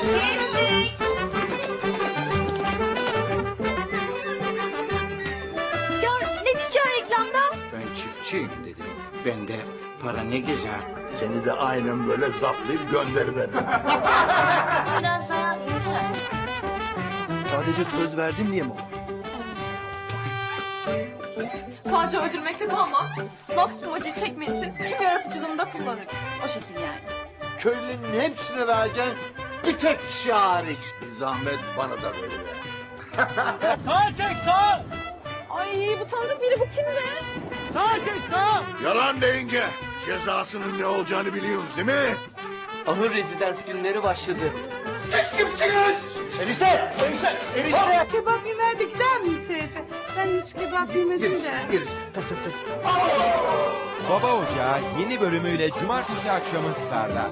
Kestik. Ya ne diyeceğim reklamda? Ben çiftçiyim dedim. Bende para ne gezer? Seni de aynen böyle zaplayıp gönderiveririm. Biraz daha yumuşak. Sadece söz verdin diye mi? Sadece öldürmekte kalmam. Maksimum acıyı çekmek için tüm yaratıcılığımı da kullanırım. O şekil yani. Köylünün hepsini vereceksin. Bir tek kişi hariç. Bir zahmet bana da veriver. Ay bu tanıdık biri bu kimdi? Yalan deyince cezasının ne olacağını biliyorsunuz değil mi? Ahır rezidans günleri başladı. Siz kimsiniz? Enişte! Enişte! Enişte! Kebap yemedik der mi Seyfi? Ben hiç kebap yemedim Yeriz, de. yeriz. Tabii tabii tabii. Baba Ocağı yeni bölümüyle cumartesi akşamı Star'da.